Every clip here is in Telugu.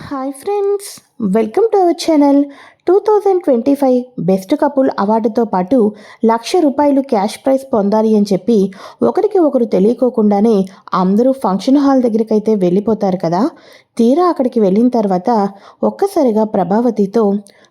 Hi friends welcome to our channel two thousand twenty five best couple అవార్డుతో పాటు లక్ష రూపాయలు క్యాష్ ప్రైజ్ పొందాలి అని చెప్పి ఒకరికి ఒకరు తెలియకోకుండానే అందరూ ఫంక్షన్ హాల్ దగ్గరికైతే వెళ్ళిపోతారు కదా. తీరా అక్కడికి వెళ్ళిన తర్వాత ఒక్కసారిగా ప్రభావతితో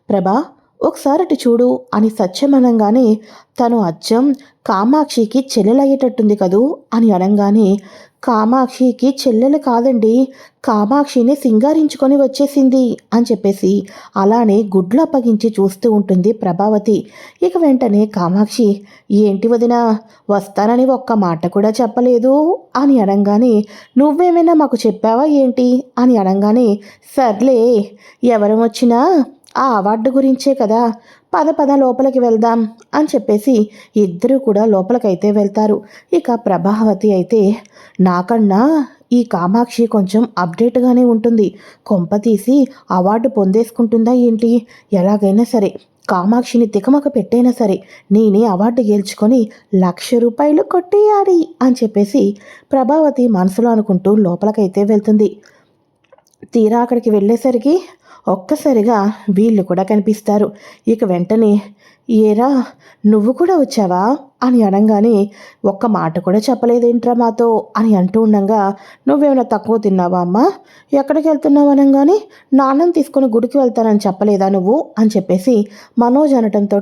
ప్రభా ఒకసారి అటు చూడు అని సత్యమనంగానే తను అచ్చం కామాక్షికి చెల్లెలయ్యేటట్టుంది కదూ అని అనగానే కామాక్షికి చెల్లెలు కాదండి కామాక్షిని సింగారించుకొని వచ్చేసింది అని చెప్పేసి అలానే గుడ్లు అప్పగించి చూస్తూ ఉంటుంది ప్రభావతి. ఇక వెంటనే కామాక్షి ఏంటి వదిన వస్తానని ఒక్క మాట కూడా చెప్పలేదు? అని అనగానే నువ్వేమైనా మాకు చెప్పావా ఏంటి? అని అనగానే సర్లే ఎవరు వచ్చినా ఆ అవార్డు గురించే కదా. పద పద లోపలికి వెళ్దాం అని చెప్పేసి ఇద్దరూ కూడా లోపలికైతే వెళ్తారు. ఇక ప్రభావతి అయితే నాకన్నా ఈ కామాక్షి కొంచెం అప్డేట్గానే ఉంటుంది. కొంప తీసి అవార్డు పొందేసుకుంటుందా ఏంటి? ఎలాగైనా సరే కామాక్షిని తికమక పెట్టైనా సరే నేనే అవార్డు గెలుచుకొని లక్ష రూపాయలు కొట్టేయాలి అని చెప్పేసి ప్రభావతి మనసులో అనుకుంటూ లోపలికైతే వెళ్తుంది. తీరా అక్కడికి వెళ్ళేసరికి ఒక్కసారిగా వీళ్ళు కూడా కనిపిస్తారు. ఇక వెంటనే ఏరా నువ్వు కూడా వచ్చావా? అని అనగానే ఒక్క మాట కూడా చెప్పలేదేంట్రా మాతో? అని అంటూ ఉండగా నువ్వేమైనా తక్కువ తిన్నావా అమ్మా? ఎక్కడికి వెళ్తున్నావు? అనగానే నాన్నం తీసుకొని గుడికి వెళ్తానని చెప్పలేదా నువ్వు? అని చెప్పేసి మనోజ్ అనటంతో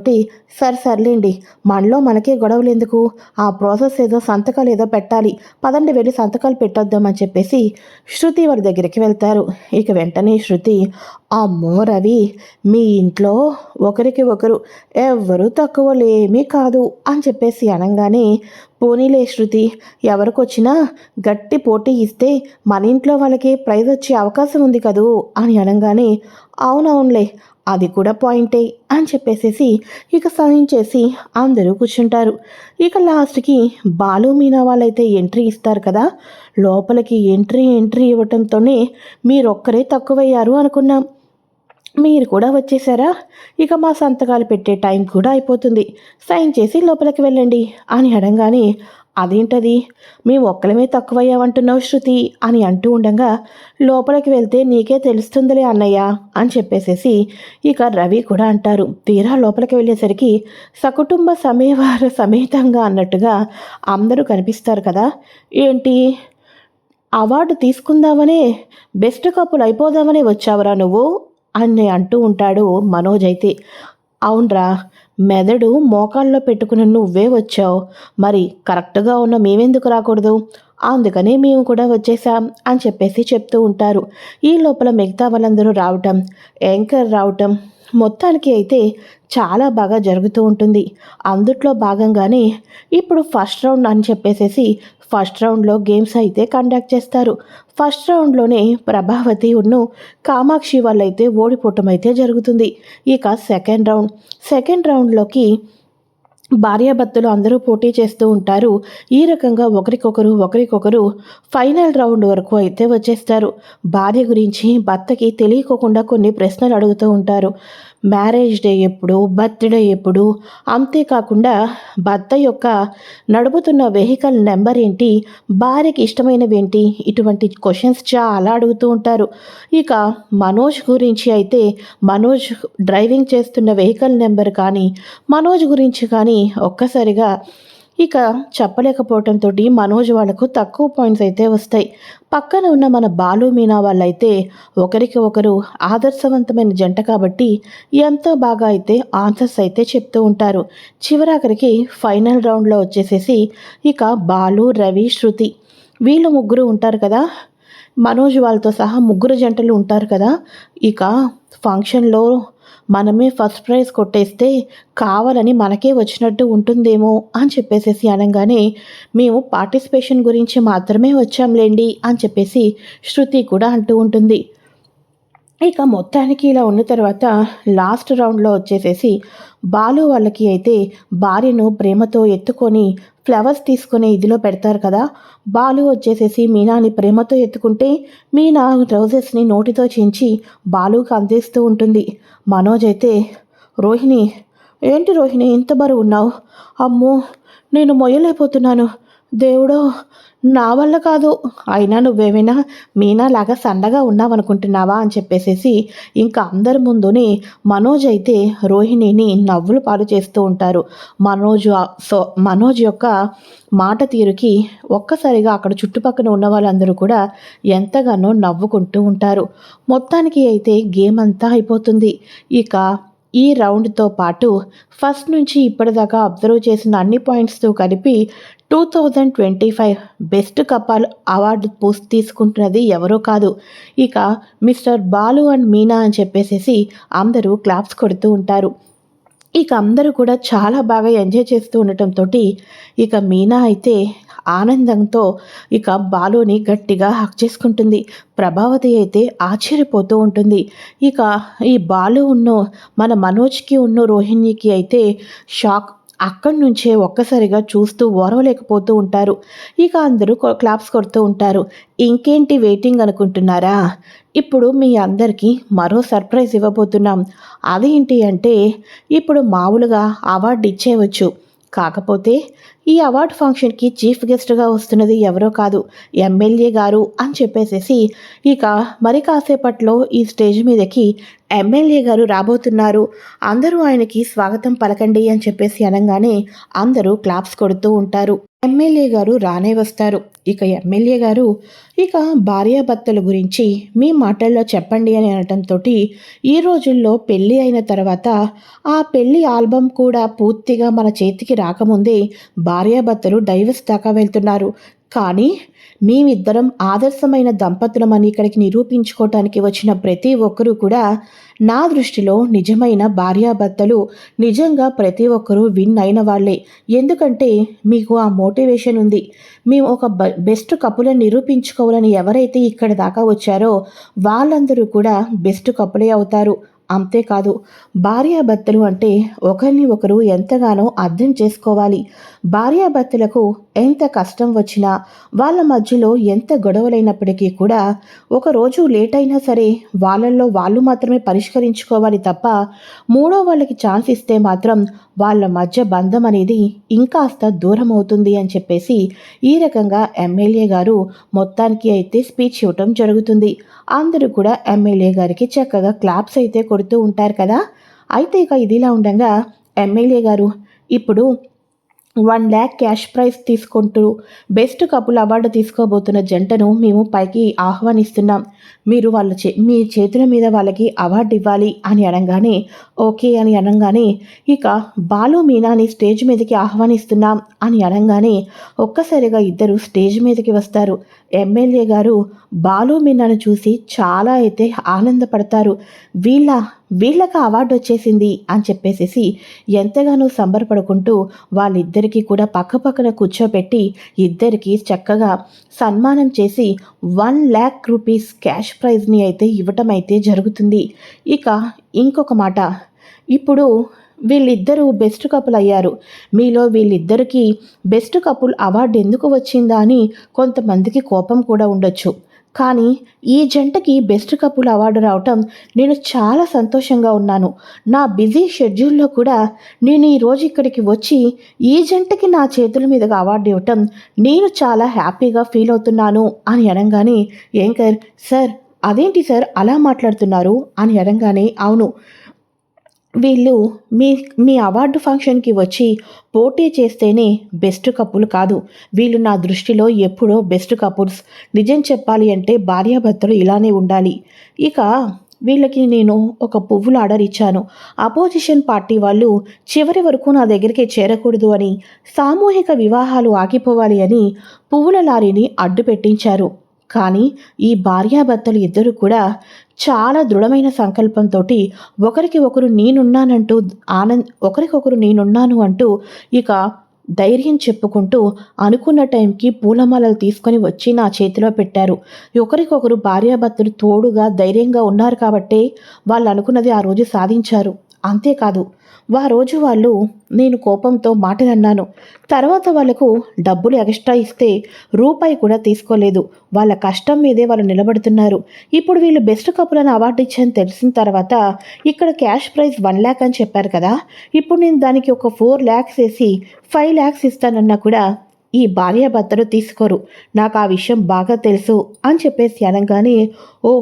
సరే సర్లేండి మనలో మనకే గొడవలు ఎందుకు? ఆ ప్రాసెస్ ఏదో సంతకాలు ఏదో పెట్టాలి. పదండి వెళ్ళి సంతకాలు పెట్టొద్దామని చెప్పేసి శృతి వారి దగ్గరికి వెళ్తారు. ఇక వెంటనే శృతి అమ్మో రవి మీ ఇంట్లో ఒకరికి ఒకరు ఎవ్వరూ తక్కువ లేమీ కాదు అని చెప్పేసి అనగానే పోనీలే శృతి ఎవరికొచ్చినా గట్టి పోటీ ఇస్తే మన ఇంట్లో వాళ్ళకి ప్రైజ్ వచ్చే అవకాశం ఉంది కదూ అని అనగానే అవునవునులే అది కూడా పాయింటే అని చెప్పేసేసి ఇక సహాయం చేసి అందరూ కూర్చుంటారు. ఇక లాస్ట్కి బాలు మీనా వాళ్ళైతే ఎంట్రీ ఇస్తారు కదా లోపలికి ఎంట్రీ ఎంట్రీ ఇవ్వటంతోనే మీరొక్కరే తక్కువయ్యారు అనుకున్నాం. మీరు కూడా వచ్చేసారా? ఇక మా సంతకాలు పెట్టే టైం కూడా అయిపోతుంది. సైన్ చేసి లోపలికి వెళ్ళండి అని అడగానే అదేంటది? మేము ఒక్కలమే తక్కువయ్యామంటున్నావు శృతి అని అంటూ ఉండగా లోపలికి వెళ్తే నీకే తెలుస్తుందిలే అన్నయ్య అని చెప్పేసేసి ఇక రవి కూడా అంటారు. తీరా లోపలికి వెళ్ళేసరికి సకుటుంబ సమయవార సమేతంగా అన్నట్టుగా అందరూ కనిపిస్తారు కదా. ఏంటి? అవార్డు తీసుకుందామనే బెస్ట్ కప్పులు అయిపోదామనే వచ్చావురా నువ్వు? అని అంటూ ఉంటాడు మనోజ్ అయితే. అవునరా మెదడు మోకాల్లో పెట్టుకుని నువ్వే వచ్చావు. మరి కరెక్ట్గా ఉన్న మేమెందుకు రాకూడదు? అందుకనే మేము కూడా వచ్చేసాం అని చెప్పేసి చెప్తూ ఉంటారు. ఈ లోపల మిగతా వాళ్ళందరూ రావటం యాంకర్ రావటం మొత్తానికి అయితే చాలా బాగా జరుగుతూ ఉంటుంది. అందుట్లో భాగంగానే ఇప్పుడు ఫస్ట్ రౌండ్ అని చెప్పేసేసి ఫస్ట్ రౌండ్లో గేమ్స్ అయితే కండక్ట్ చేస్తారు. ఫస్ట్ రౌండ్లోనే ప్రభావతి ఉన్ను కామాక్షి వాళ్ళైతే ఓడిపోవటం అయితే జరుగుతుంది. ఇక సెకండ్ రౌండ్. సెకండ్ రౌండ్లోకి భార్యాభర్తలు అందరూ పోటీ చేస్తూ ఉంటారు. ఈ రకంగా ఒకరికొకరు ఒకరికొకరు ఫైనల్ రౌండ్ వరకు అయితే వచ్చేస్తారు. భార్య గురించి భర్తకి తెలియకోకుండా కొన్ని ప్రశ్నలు అడుగుతూ ఉంటారు. మ్యారేజ్ డే ఎప్పుడు బర్త్డే ఎప్పుడు అంతేకాకుండా భర్త యొక్క నడుపుతున్న వెహికల్ నెంబర్ ఏంటి భార్యకి ఇష్టమైనవి ఏంటి ఇటువంటి క్వశ్చన్స్ చాలా అడుగుతూ ఉంటారు. ఇక మనోజ్ గురించి అయితే మనోజ్ డ్రైవింగ్ చేస్తున్న వెహికల్ నెంబర్ కానీ మనోజ్ గురించి కానీ ఒక్కసారిగా ఇక చెప్పలేకపోవడంతో మనోజ్ వాళ్ళకు తక్కువ పాయింట్స్ అయితే వస్తాయి. పక్కన ఉన్న మన బాలు మీనా వాళ్ళైతే ఒకరికి ఒకరు ఆదర్శవంతమైన జంట కాబట్టి ఎంతో బాగా అయితే ఆన్సర్స్ అయితే చెప్తూ ఉంటారు. చివరాఖరికి ఫైనల్ రౌండ్లో వచ్చేసేసి ఇక బాలు రవి శృతి వీళ్ళు ముగ్గురు ఉంటారు కదా. మనోజ్ వాళ్ళతో సహా ముగ్గురు జంటలు ఉంటారు కదా. ఇక ఫంక్షన్లో మనమే ఫస్ట్ ప్రైజ్ కొట్టేస్తే కావాలని మనకే వచ్చినట్టు ఉంటుందేమో అని చెప్పేసేసి అనగానే మేము పార్టిసిపేషన్ గురించి మాత్రమే వచ్చాంలేండి అని చెప్పేసి శృతి కూడా అంటూ ఉంటుంది. ఇక మొత్తానికి ఇలా ఉన్న తర్వాత లాస్ట్ రౌండ్లో వచ్చేసేసి బాలు వాళ్ళకి అయితే భార్యను ప్రేమతో ఎత్తుకొని ఫ్లవర్స్ తీసుకునే ఇదిలో పెడతారు కదా? బాలు వచ్చేసేసి మీనాని ప్రేమతో ఎత్తుకుంటే మీనా రోజెస్ని నోటితో చించి బాలుకి అందిస్తూ ఉంటుంది. మనోజ్ అయితే రోహిణి ఏంటి రోహిణి ఇంత బరువు ఉన్నావు? అమ్మో నేను మొయ్యలేకపోతున్నాను. దేవుడో నా వల్ల కాదు. అయినా నువ్వేమైనా మీనాలాగా సన్నగా ఉన్నావనుకుంటున్నావా అని చెప్పేసేసి ఇంకా అందరి ముందునే మనోజ్ అయితే రోహిణిని నవ్వులు పాలు చేస్తూ ఉంటారు. మనోజ్ సో మనోజ్ యొక్క మాట తీరుకి ఒక్కసారిగా అక్కడ చుట్టుపక్కల ఉన్న వాళ్ళందరూ కూడా ఎంతగానో నవ్వుకుంటూ ఉంటారు. మొత్తానికి అయితే గేమ్ అంతా అయిపోతుంది. ఇక ఈ రౌండ్తో పాటు ఫస్ట్ నుంచి ఇప్పటిదాకా అబ్జర్వ్ చేసిన అన్ని పాయింట్స్తో కలిపి two thousand twenty five best couple award post తీసుకుంటున్నది ఎవరో కాదు. ఇక మిస్టర్ బాలు అండ్ మీనా అని చెప్పేసేసి అందరూ క్లాప్స్ కొడుతూ ఉంటారు. ఇక అందరూ కూడా చాలా బాగా ఎంజాయ్ చేస్తూ ఉండటంతో ఇక మీనా అయితే ఆనందంతో ఇక బాలుని గట్టిగా హక్ చేసుకుంటుంది. ప్రభావతి అయితే ఆశ్చర్యపోతూ ఉంటుంది. ఇక ఈ బాలు ఉన్న మన మనోజ్కి ఉన్న రోహిణికి అయితే షాక్ అక్కడి నుంచే ఒక్కసారిగా చూస్తూ ఓరవలేకపోతూ ఉంటారు. ఇక అందరూ క్లాప్స్ కొడుతూ ఉంటారు. ఇంకేంటి వెయిటింగ్ అనుకుంటున్నారా? ఇప్పుడు మీ అందరికీ మరో సర్ప్రైజ్ ఇవ్వబోతున్నాం. అదేంటి అంటే ఇప్పుడు మామూలుగా అవార్డు ఇచ్చేయవచ్చు. కాకపోతే ఈ అవార్డు ఫంక్షన్కి చీఫ్ గెస్ట్గా వస్తున్నది ఎవరో కాదు ఎమ్మెల్యే గారు అని చెప్పేసేసి ఇక మరి కాసేపట్లో ఈ స్టేజ్ మీదకి ఎమ్మెల్యే గారు రాబోతున్నారు. అందరూ ఆయనకి స్వాగతం పలకండి అని చెప్పేసి అనగానే అందరూ క్లాప్స్ కొడుతూ ఉంటారు. ఎమ్మెల్యే గారు రానే వస్తారు. ఇక ఎమ్మెల్యే గారు ఇక భార్యాభర్తల గురించి మీ మాటల్లో చెప్పండి అని అనటంతో ఈ రోజుల్లో పెళ్ళి అయిన తర్వాత ఆ పెళ్ళి ఆల్బమ్ కూడా పూర్తిగా మన చేతికి రాకముందే భార్యాభర్తలు డైవర్స్ దాకా వెళ్తున్నారు. కానీ మేమిద్దరం ఆదర్శమైన దంపతులమని ఇక్కడికి నిరూపించుకోవటానికి వచ్చిన ప్రతి ఒక్కరూ కూడా నా దృష్టిలో నిజమైన భార్యాభర్తలు నిజంగా ప్రతి ఒక్కరూ విన్ అయిన వాళ్ళే. ఎందుకంటే మీకు ఆ మోటివేషన్ ఉంది. మేము ఒక బెస్ట్ కపులను నిరూపించుకోవాలని ఎవరైతే ఇక్కడ దాకా వచ్చారో వాళ్ళందరూ కూడా బెస్ట్ కపులే అవుతారు. అంతేకాదు భార్యాభర్తలు అంటే ఒకరిని ఒకరు ఎంతగానో అర్థం చేసుకోవాలి. భార్యాభర్తలకు ఎంత కష్టం వచ్చినా వాళ్ళ మధ్యలో ఎంత గొడవలైనప్పటికీ కూడా ఒకరోజు లేట్ అయినా సరే వాళ్ళల్లో వాళ్ళు మాత్రమే పరిష్కరించుకోవాలి తప్ప మూడో వాళ్ళకి ఛాన్స్ ఇస్తే మాత్రం వాళ్ళ మధ్య బంధం అనేది ఇంకాస్త దూరం అవుతుంది అని చెప్పేసి ఈ రకంగా ఎమ్మెల్యే గారు మొత్తానికి అయితే స్పీచ్ ఇవ్వటం జరుగుతుంది. అందరూ కూడా ఎమ్మెల్యే గారికి చక్కగా క్లాప్స్ అయితే కొడుతూ ఉంటారు కదా. అయితే ఇక ఇదిలా ఉండగా ఎమ్మెల్యే గారు ఇప్పుడు వన్ ల్యాక్ క్యాష్ ప్రైజ్ తీసుకుంటూ బెస్ట్ కపుల్ అవార్డు తీసుకోబోతున్న జంటను మేము పైకి ఆహ్వానిస్తున్నాం. మీరు వాళ్ళ చే మీ చేతుల మీద వాళ్ళకి అవార్డు ఇవ్వాలి అని అనగానే ఓకే అని అనగానే ఇక బాలు మీనాని స్టేజ్ మీదకి ఆహ్వానిస్తున్నాం అని అనగానే ఒక్కసారిగా ఇద్దరు స్టేజ్ మీదకి వస్తారు. ఎమ్మెల్యే గారు బాలు మీనాను చూసి చాలా అయితే ఆనందపడతారు. వీళ్ళ వీళ్ళకి అవార్డు వచ్చేసింది అని చెప్పేసేసి ఎంతగానో సంబరపడుకుంటూ వాళ్ళిద్దరికీ కూడా పక్కపక్కన కూర్చోబెట్టి ఇద్దరికి చక్కగా సన్మానం చేసి వన్ ల్యాక్ రూపీస్ క్యాష్ ప్రైజ్ని అయితే ఇవ్వటం అయితే జరుగుతుంది. ఇక ఇంకొక మాట. ఇప్పుడు వీళ్ళిద్దరూ బెస్ట్ కపుల్ అయ్యారు. మీలో వీళ్ళిద్దరికీ బెస్ట్ కపుల్ అవార్డు ఎందుకు వచ్చిందా అని కొంతమందికి కోపం కూడా ఉండొచ్చు. కానీ ఈ జంటకి బెస్ట్ కపుల్ అవార్డు రావటం నేను చాలా సంతోషంగా ఉన్నాను. నా బిజీ షెడ్యూల్లో కూడా నేను ఈరోజు ఇక్కడికి వచ్చి ఈ జంటకి నా చేతుల మీదుగా అవార్డు ఇవ్వటం నేను చాలా హ్యాపీగా ఫీల్ అవుతున్నాను అని అనగానే ఏంకర్ సార్ అదేంటి సార్ అలా మాట్లాడుతున్నారు? అని అనగానే అవును వీళ్ళు మీ మీ అవార్డు ఫంక్షన్కి వచ్చి పోటీ చేస్తేనే బెస్ట్ కప్పులు కాదు. వీళ్ళు నా దృష్టిలో ఎప్పుడో బెస్ట్ కపుల్స్. నిజం చెప్పాలి అంటే భార్యాభర్తలు ఇలానే ఉండాలి. ఇక వీళ్ళకి నేను ఒక పువ్వులు ఆర్డర్ ఇచ్చాను. అపోజిషన్ పార్టీ వాళ్ళు చివరి వరకు నా దగ్గరికి చేరకూడదు అని సామూహిక వివాహాలు ఆగిపోవాలి అని పువ్వుల లారీని అడ్డు పెట్టించారు. కానీ ఈ భార్యాభర్తలు ఇద్దరు కూడా చాలా దృఢమైన సంకల్పంతో ఒకరికి ఒకరు నేనున్నానంటూ ఆనంద్ ఒకరికొకరు నేనున్నాను అంటూ ఇక ధైర్యం చెప్పుకుంటూ అనుకున్న టైంకి పూలమాలలు తీసుకొని వచ్చి నా చేతిలో పెట్టారు. ఒకరికొకరు భార్యాభర్తలు తోడుగా ధైర్యంగా ఉన్నారు కాబట్టే వాళ్ళు అనుకున్నది ఆ రోజు సాధించారు. అంతేకాదు ఆ రోజు వాళ్ళు నేను కోపంతో మాటలన్నాను. తర్వాత వాళ్ళకు డబ్బులు ఎక్స్ట్రా ఇస్తే రూపాయి కూడా తీసుకోలేదు. వాళ్ళ కష్టం మీదే వాళ్ళు నిలబడుతున్నారు. ఇప్పుడు వీళ్ళు బెస్ట్ కపుల్ అవార్డు ఇచ్చారని తెలిసిన తర్వాత ఇక్కడ క్యాష్ ప్రైజ్ వన్ ల్యాక్ అని చెప్పారు కదా ఇప్పుడు నేను దానికి ఒక ఫోర్ ల్యాక్స్ వేసి ఫైవ్ ల్యాక్స్ ఇస్తానన్నా కూడా ఈ భార్యాభర్తలు తీసుకోరు. నాకు ఆ విషయం బాగా తెలుసు అని చెప్పేసి అనగానే ఓ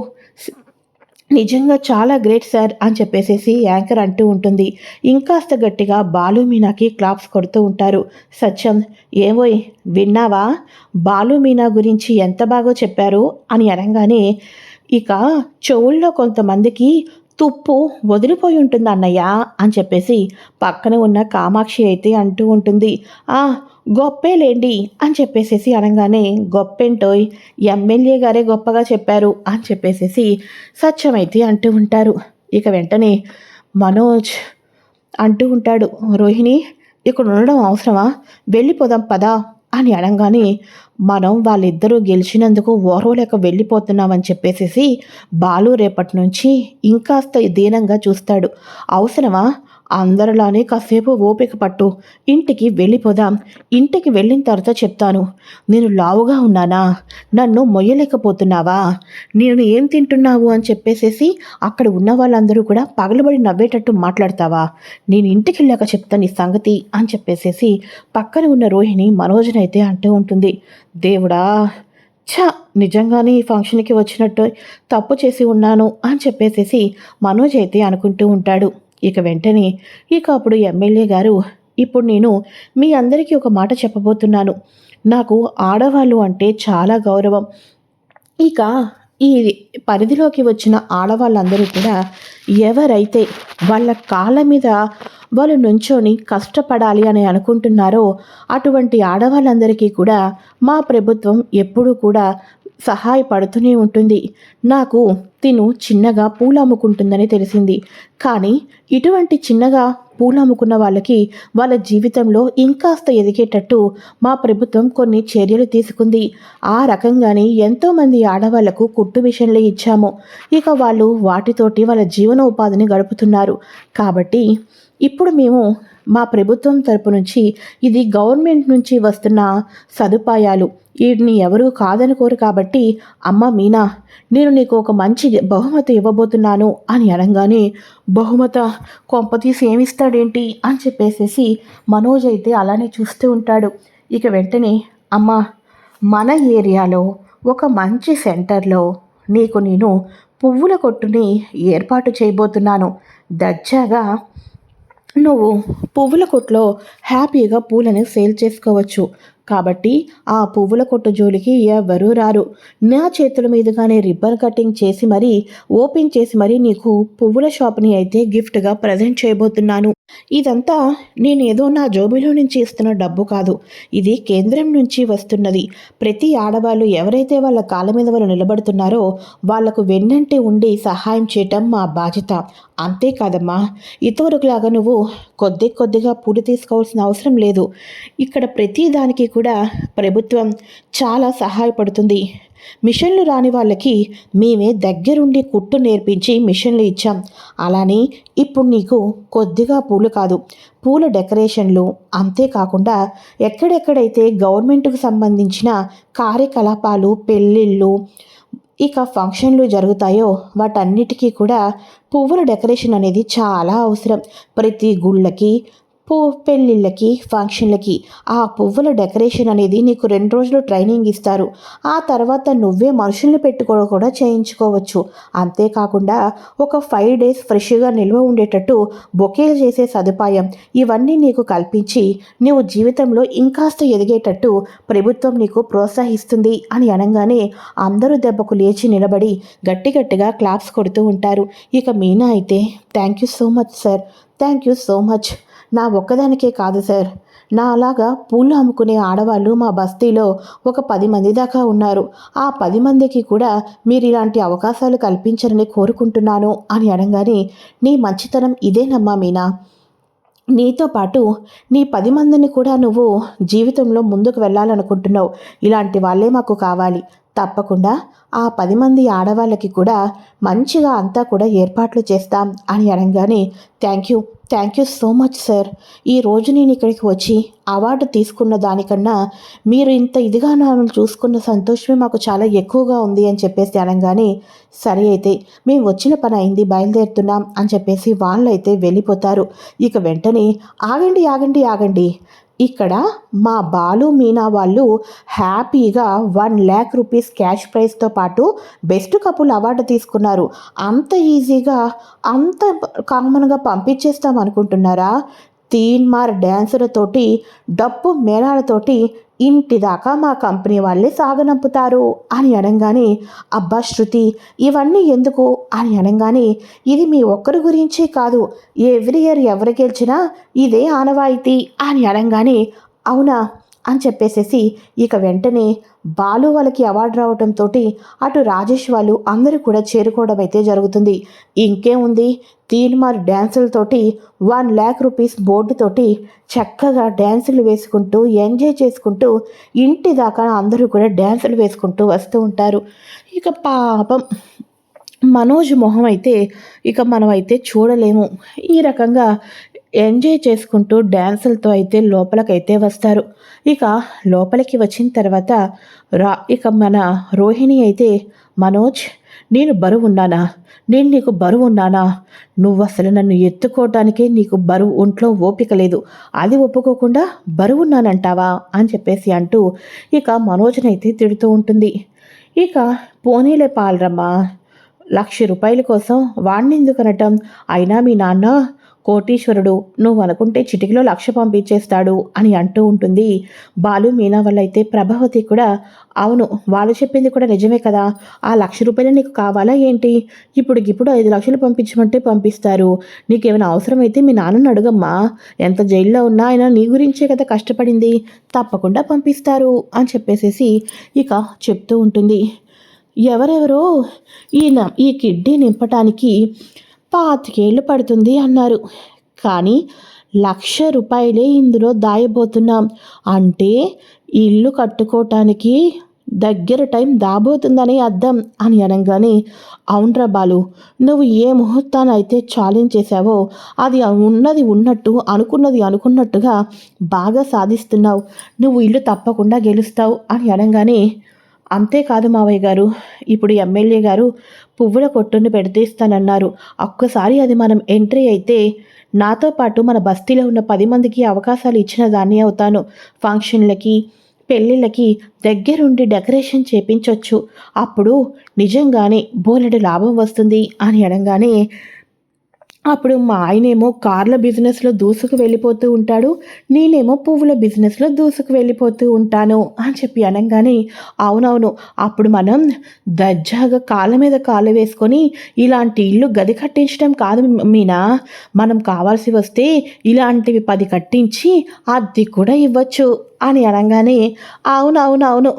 నిజంగా చాలా గ్రేట్ సార్ అని చెప్పేసేసి యాంకర్ అంటూ ఉంటుంది. ఇంకాస్త గట్టిగా బాలు మీనాకి క్లాప్స్ కొడుతూ ఉంటారు. సత్యం ఏమోయ్ విన్నావా? బాలు మీనా గురించి ఎంత బాగా చెప్పారు? అని అనగానే ఇక చెవుల్లో కొంతమందికి తుప్పు వదిలిపోయి ఉంటుంది అన్నయ్య అని చెప్పేసి పక్కన ఉన్న కామాక్షి అయితే అంటూ ఉంటుంది. ఆ గొప్పేలేండి అని చెప్పేసేసి అనగానే గొప్పేంటోయ్? ఎమ్మెల్యే గారే గొప్పగా చెప్పారు అని చెప్పేసేసి సత్యమైతే అంటూ ఉంటారు. ఇక వెంటనే మనోజ్ అంటూ ఉంటాడు. రోహిణి ఇక్కడ ఉండడం అవసరమా? వెళ్ళిపోదాం పదా అని అనగానే మనం వాళ్ళిద్దరూ గెలిచినందుకు ఓర్వలేక వెళ్ళిపోతున్నామని చెప్పేసేసి బాలు రేపటి నుంచి ఇంకాస్త దీనంగా చూస్తాడు. అవసరమా? అందరిలానే కాసేపు ఓపిక పట్టు. ఇంటికి వెళ్ళిపోదాం. ఇంటికి వెళ్ళిన తర్వాత చెప్తాను. నేను లావుగా ఉన్నానా? నన్ను మొయ్యలేకపోతున్నావా? నేను ఏం తింటున్నావు? అని చెప్పేసేసి అక్కడ ఉన్న వాళ్ళందరూ కూడా పగలబడి నవ్వేటట్టు మాట్లాడతావా? నేను ఇంటికి వెళ్ళాక చెప్తాను ఈ సంగతి అని చెప్పేసేసి పక్కన ఉన్న రోహిణి మనోజనైతే అంటూ ఉంటుంది. దేవుడా! ఛ! నిజంగానే ఈ ఫంక్షన్కి వచ్చినట్టు తప్పు చేసి ఉన్నాను అని చెప్పేసేసి మనోజ్ అయితే అనుకుంటూ ఉంటాడు. ఇక వెంటనే ఇక అప్పుడు ఎమ్మెల్యే గారు ఇప్పుడు నేను మీ అందరికీ ఒక మాట చెప్పబోతున్నాను. నాకు ఆడవాళ్ళు అంటే చాలా గౌరవం. ఇక ఈ పరిధిలోకి వచ్చిన ఆడవాళ్ళందరూ కూడా ఎవరైతే వాళ్ళ కాళ్ళ మీద వాళ్ళు నుంచొని కష్టపడాలి అని అనుకుంటున్నారో అటువంటి ఆడవాళ్ళందరికీ కూడా మా ప్రభుత్వం ఎప్పుడూ కూడా సహాయపడుతూనే ఉంటుంది. నాకు తిను చిన్నగా పూలు అమ్ముకుంటుందని తెలిసింది. కానీ ఇటువంటి చిన్నగా పూలు అమ్ముకున్న వాళ్ళకి వాళ్ళ జీవితంలో ఇంకాస్త ఎదిగేటట్టు మా ప్రభుత్వం కొన్ని చర్యలు తీసుకుంది. ఆ రకంగానే ఎంతోమంది ఆడవాళ్ళకు కుట్టు మిషన్లు ఇచ్చాము. ఇక వాళ్ళు వాటితోటి వాళ్ళ జీవనోపాధిని గడుపుతున్నారు. కాబట్టి ఇప్పుడు మేము మా ప్రభుత్వం తరపు నుంచి ఇది గవర్నమెంట్ నుంచి వస్తున్న సదుపాయాలు. వీటిని ఎవరూ కాదనుకోరు కాబట్టి అమ్మ మీనా నేను నీకు ఒక మంచి బహుమతి ఇవ్వబోతున్నాను అని అనగానే బహుమత కొంపతీసి ఏమిస్తాడేంటి అని చెప్పేసేసి మనోజ్ అయితే అలానే చూస్తూ ఉంటాడు. ఇక వెంటనే అమ్మ మన ఏరియాలో ఒక మంచి సెంటర్లో నీకు నేను పువ్వుల కొట్టుని ఏర్పాటు చేయబోతున్నాను. దర్జాగా నువ్వు పువ్వుల కొట్లో హ్యాపీగా పూలను సేల్ చేసుకోవచ్చు. కాబట్టి ఆ పువ్వుల కొట్టు జోలికి ఎవరూ రారు. నా చేతుల మీదుగానే రిబ్బన్ కటింగ్ చేసి మరీ ఓపెన్ చేసి మరీ నీకు పువ్వుల షాప్ని అయితే గిఫ్ట్గా ప్రజెంట్ చేయబోతున్నాను. ఇదంతా నేనేదో నా జోబిలో నుంచి ఇస్తున్న డబ్బు కాదు. ఇది కేంద్రం నుంచి వస్తున్నది. ప్రతి ఆడవాళ్ళు ఎవరైతే వాళ్ళ కాళ్ళ మీద వాళ్ళు నిలబడుతున్నారో వాళ్ళకు వెన్నంటి ఉండి సహాయం చేయటం మా బాధ్యత. అంతేకాదమ్మా ఇతరులాగా నువ్వు కొద్ది కొద్దిగా పూడి తీసుకోవాల్సిన అవసరం లేదు. ఇక్కడ ప్రతి దానికి కూడా ప్రభుత్వం చాలా సహాయపడుతుంది. మిషన్లు రాని వాళ్ళకి మేమే దగ్గరుండి కుట్టు నేర్పించి మిషన్లు ఇచ్చాం. అలానే ఇప్పుడు నీకు కొద్దిగా పూలు కాదు పూల డెకరేషన్లు అంతేకాకుండా ఎక్కడెక్కడైతే గవర్నమెంట్కు సంబంధించిన కార్యకలాపాలు పెళ్ళిళ్ళు ఇక ఫంక్షన్లు జరుగుతాయో వాటన్నిటికీ కూడా పువ్వుల డెకరేషన్ అనేది చాలా అవసరం. ప్రతి గుళ్ళకి పువ్వు పెళ్ళిళ్ళకి ఫంక్షన్లకి. ఆ పువ్వుల డెకరేషన్ అనేది నీకు రెండు రోజులు ట్రైనింగ్ ఇస్తారు. ఆ తర్వాత నువ్వే మనుషుల్ని పెట్టుకోవడం కూడా చేయించుకోవచ్చు. అంతేకాకుండా ఒక ఫైవ్ డేస్ ఫ్రెష్గా నిల్వ ఉండేటట్టు బొకేలు చేసే సదుపాయం ఇవన్నీ నీకు కల్పించి నీవు జీవితంలో ఇంకాస్త ఎదిగేటట్టు ప్రభుత్వం నీకు ప్రోత్సహిస్తుంది అని అనగానే అందరూ దెబ్బకు లేచి నిలబడి గట్టిగట్టిగా క్లాప్స్ కొడుతూ ఉంటారు. ఇక మీనా అయితే thank you so much sir. Thank you so much. నా ఒక్కదానికే కాదు సార్. నా అలాగా పూలు అమ్ముకునే ఆడవాళ్ళు మా బస్తీలో ఒక పది మంది దాకా ఉన్నారు. ఆ పది మందికి కూడా మీరు ఇలాంటి అవకాశాలు కల్పించరని కోరుకుంటున్నాను అని అనగానే నీ మంచితనం ఇదేనమ్మా మీనా. నీతో పాటు నీ పది మందిని కూడా నువ్వు జీవితంలో ముందుకు వెళ్ళాలనుకుంటున్నావు. ఇలాంటి వాళ్ళే మాకు కావాలి. తప్పకుండా ఆ పది మంది ఆడవాళ్ళకి కూడా మంచిగా అంతా కూడా ఏర్పాట్లు చేస్తాం అని అనగానే thank you thank you so much sir. ఈ రోజు నేను ఇక్కడికి వచ్చి అవార్డు తీసుకున్న దానికన్నా మీరు ఇంత ఇదిగా నన్ను చూసుకున్న సంతోషమే మాకు చాలా ఎక్కువగా ఉంది అని చెప్పేసి అనగానే సరే అయితే మేము వచ్చిన పని అయింది బయలుదేరుతున్నాం అని చెప్పేసి వాళ్ళైతే వెళ్ళిపోతారు. ఇక వెంటనే ఆగండి ఆగండి ఆగండి ఇక్కడ మా బాలు మీనా వాళ్ళు హ్యాపీగా వన్ ల్యాక్ రూపీస్ క్యాష్ ప్రైజ్తో పాటు బెస్ట్ కపుల్ అవార్డు తీసుకున్నారు. అంత ఈజీగా అంత కామన్గా పంపించేస్తాం అనుకుంటున్నారా తీన్మార్ డ్యాన్సులతోటి డప్పు మేళాలతోటి ఇంటి దాకా మా కంపెనీ వాళ్ళే సాగనంపుతారు అని అనగానే అబ్బా శృతి ఇవన్నీ ఎందుకు? అని అనగానే ఇది మీ ఒక్కరి గురించే కాదు. ఎవ్రీ ఇయర్ ఎవరు గెలిచినా ఇదే ఆనవాయితీ అని అనగానే అవునా? అని చెప్పేసేసి ఇక వెంటనే బాలు వాళ్ళకి అవార్డు రావడంతో అటు రాజేష్ వాళ్ళు అందరూ కూడా చేరుకోవడం అయితే జరుగుతుంది. ఇంకేముంది? తీన్మార్ డ్యాన్సులతోటి వన్ ల్యాక్ రూపీస్ బోర్డుతోటి చక్కగా డ్యాన్సులు వేసుకుంటూ ఎంజాయ్ చేసుకుంటూ ఇంటి దాకా అందరూ కూడా డ్యాన్సులు వేసుకుంటూ వస్తూ ఉంటారు. ఇక పాపం మనోజ్ మొహం అయితే ఇక మనం అయితే చూడలేము. ఈ రకంగా ఎంజాయ్ చేసుకుంటూ డ్యాన్సులతో అయితే లోపలికైతే వస్తారు. ఇక లోపలికి వచ్చిన తర్వాత రా ఇక మన రోహిణి అయితే మనోజ్ నేను బరువు ఉన్నానా? నేను నీకు బరువు ఉన్నానా? నువ్వు అసలు నన్ను ఎత్తుకోవటానికే నీకు బరువు ఒంట్లో ఓపిక లేదు. అది ఒప్పుకోకుండా బరువు ఉన్నానంటావా? అని చెప్పేసి అంటూ ఇక మనోజ్నైతే తిడుతూ ఉంటుంది. ఇక పోనీలే పాలరమ్మ. లక్ష రూపాయల కోసం వాణ్ణి ఎందుకు అనటం అయినా మీ నాన్న కోటీశ్వరుడు నువ్వు అనుకుంటే చిటికలో లక్ష పంపించేస్తాడు అని అంటూ ఉంటుంది. బాలు మీనా వల్ల అయితే ప్రభావతి కూడా అవును వాళ్ళు చెప్పింది కూడా నిజమే కదా. ఆ లక్ష రూపాయలు నీకు కావాలా ఏంటి? ఇప్పుడు ఇప్పుడు ఐదు లక్షలు పంపించమంటే పంపిస్తారు. నీకేమైనా అవసరమైతే మీ నాన్నని అడుగమ్మా. ఎంత జైల్లో ఉన్నా ఆయన నీ గురించే కదా కష్టపడింది. తప్పకుండా పంపిస్తారు అని చెప్పేసేసి ఇక చెప్తూ ఉంటుంది. ఎవరెవరో ఈయన ఈ కిడ్నీ నింపటానికి పాతికేళ్ళు పడుతుంది అన్నారు. కానీ లక్ష రూపాయలే ఇందులో దాయబోతున్నాం. అంటే ఇల్లు కట్టుకోవటానికి దగ్గర టైం దాబోతుందని అర్థం అని అనగానే అవునరా బాలు నువ్వు ఏ ముహూర్తాన్ని అయితే ఛాలెంజ్ చేశావో అది ఉన్నది ఉన్నట్టు అనుకున్నది అనుకున్నట్టుగా బాగా సాధిస్తున్నావు. నువ్వు ఇల్లు తప్పకుండా గెలుస్తావు అని అనగానే అంతేకాదు మావయ్య గారు ఇప్పుడు ఎమ్మెల్యే గారు పువ్వుల కొట్టుని పెడితేస్తానన్నారు. ఒక్కసారి అది మనం ఎంట్రీ అయితే నాతో పాటు మన బస్తీలో ఉన్న పది మందికి అవకాశాలు ఇచ్చిన దాన్ని అవుతాను. ఫంక్షన్లకి పెళ్ళిళ్ళకి దగ్గరుండి డెకరేషన్ చేపించవచ్చు అప్పుడు నిజంగానే బోలెడు లాభం వస్తుంది అని అనగానే అప్పుడు మా ఆయనేమో కార్ల బిజినెస్లో దూసుకు వెళ్ళిపోతూ ఉంటాడు నేనేమో పువ్వుల బిజినెస్లో దూసుకు వెళ్ళిపోతూ ఉంటాను అని చెప్పి అనగానే అవునవును అప్పుడు మనం దర్జాగా కాళ్ళ మీద కాళ్ళు వేసుకొని ఇలాంటి ఇల్లు గది కట్టించడం కాదు మీనా. మనం కావాల్సి వస్తే ఇలాంటివి పది కట్టించి అద్దె కూడా ఇవ్వచ్చు అని అనగానే అవునవునవును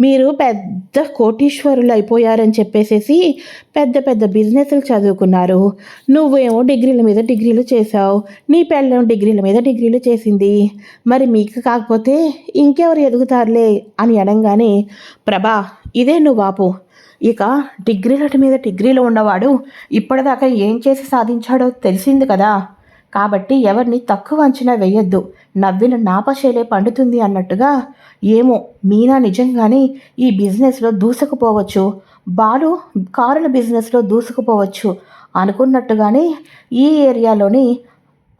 మీరు పెద్ద కోటీశ్వరులు అయిపోయారని చెప్పేసేసి పెద్ద పెద్ద బిజినెస్లు చదువుకున్నారు. నువ్వేమో డిగ్రీల మీద డిగ్రీలు చేసావు నీ పెళ్ళం డిగ్రీల మీద డిగ్రీలు చేసింది. మరి మీకు కాకపోతే ఇంకెవరు ఎదుగుతారులే అని అనగానే ప్రభా ఇదే నువ్వు బాపు ఇక డిగ్రీల మీద డిగ్రీలు ఉన్నవాడు ఇప్పటిదాకా ఏం చేసి సాధించాడో తెలిసింది కదా. కాబట్టి ఎవరిని తక్కువ అంచనా వేయొద్దు. నవ్విన నాపశైలే పండుతుంది అన్నట్టుగా ఏమో మీనా నిజంగానే ఈ బిజినెస్లో దూసుకుపోవచ్చు. బాలు కారుల బిజినెస్లో దూసుకుపోవచ్చు అనుకున్నట్టుగానే ఈ ఏరియాలోని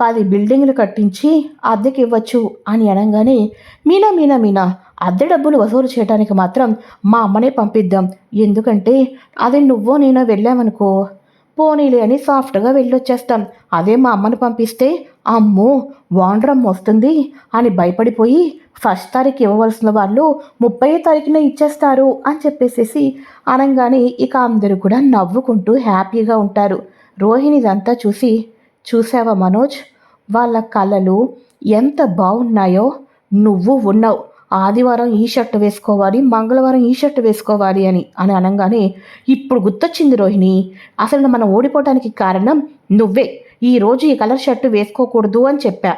పది బిల్డింగ్లు కట్టించి అద్దెకి ఇవ్వచ్చు అని అనగానే మీనా మీనా మీనా అద్దె డబ్బులు వసూలు చేయడానికి మాత్రం మా అమ్మనే పంపిద్దాం. ఎందుకంటే అది నువ్వో నేనో వెళ్ళామనుకో. పోనీలే అని సాఫ్ట్గా వెళ్ళొచ్చేస్తాం. అదే మా అమ్మను పంపిస్తే అమ్మో వాండ్రమ్ వస్తుంది అని భయపడిపోయి ఫస్ట్ తారీఖు ఇవ్వవలసిన వాళ్ళు ముప్పై తారీఖున ఇచ్చేస్తారు అని చెప్పేసేసి అనగానే ఇక అందరూ కూడా నవ్వుకుంటూ హ్యాపీగా ఉంటారు. రోహిణి ఇదంతా చూసి చూసావా మనోజ్? వాళ్ళ కళలు ఎంత బాగున్నాయో. నువ్వు ఉన్నావు. ఆదివారం ఈ షర్ట్ వేసుకోవాలి మంగళవారం ఈ షర్ట్ వేసుకోవాలి అని. అని అనగానే ఇప్పుడు గుర్తొచ్చింది రోహిణి. అసలు మనం ఓడిపోవడానికి కారణం నువ్వే. ఈరోజు ఈ కలర్ షర్ట్ వేసుకోకూడదు అని చెప్పా.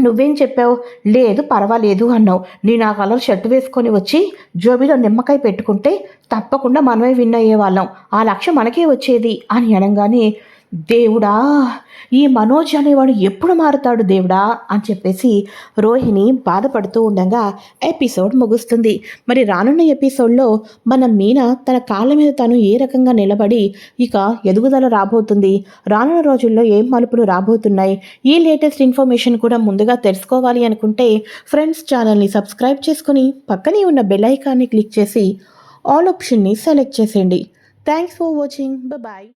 నువ్వేం చెప్పావు? లేదు పర్వాలేదు అన్నావు. నేను ఆ కలర్ షర్ట్ వేసుకొని వచ్చి జోబీలో నిమ్మకాయ పెట్టుకుంటే తప్పకుండా మనమే విన్ అయ్యే వాళ్ళం ఆ లక్ష్యం మనకే వచ్చేది అని అనగానే దేవుడా ఈ మనోజ్ అనేవాడు ఎప్పుడు మారుతాడు దేవుడా? అని చెప్పేసి రోహిణి బాధపడుతూ ఉండగా ఎపిసోడ్ ముగుస్తుంది. మరి రానున్న ఎపిసోడ్లో మన మీనా తన కాళ్ళ మీద తను ఏ రకంగా నిలబడి ఇక ఎదుగుదల రాబోతుంది? రానున్న రోజుల్లో ఏం మలుపులు రాబోతున్నాయి? ఈ లేటెస్ట్ ఇన్ఫర్మేషన్ కూడా ముందుగా తెలుసుకోవాలి అనుకుంటే ఫ్రెండ్స్ ఛానల్ని సబ్స్క్రైబ్ చేసుకుని పక్కనే ఉన్న బెల్ ఐకాన్ని క్లిక్ చేసి ఆల్ ఆప్షన్ని సెలెక్ట్ చేసేయండి. Thanks for watching. బాయ్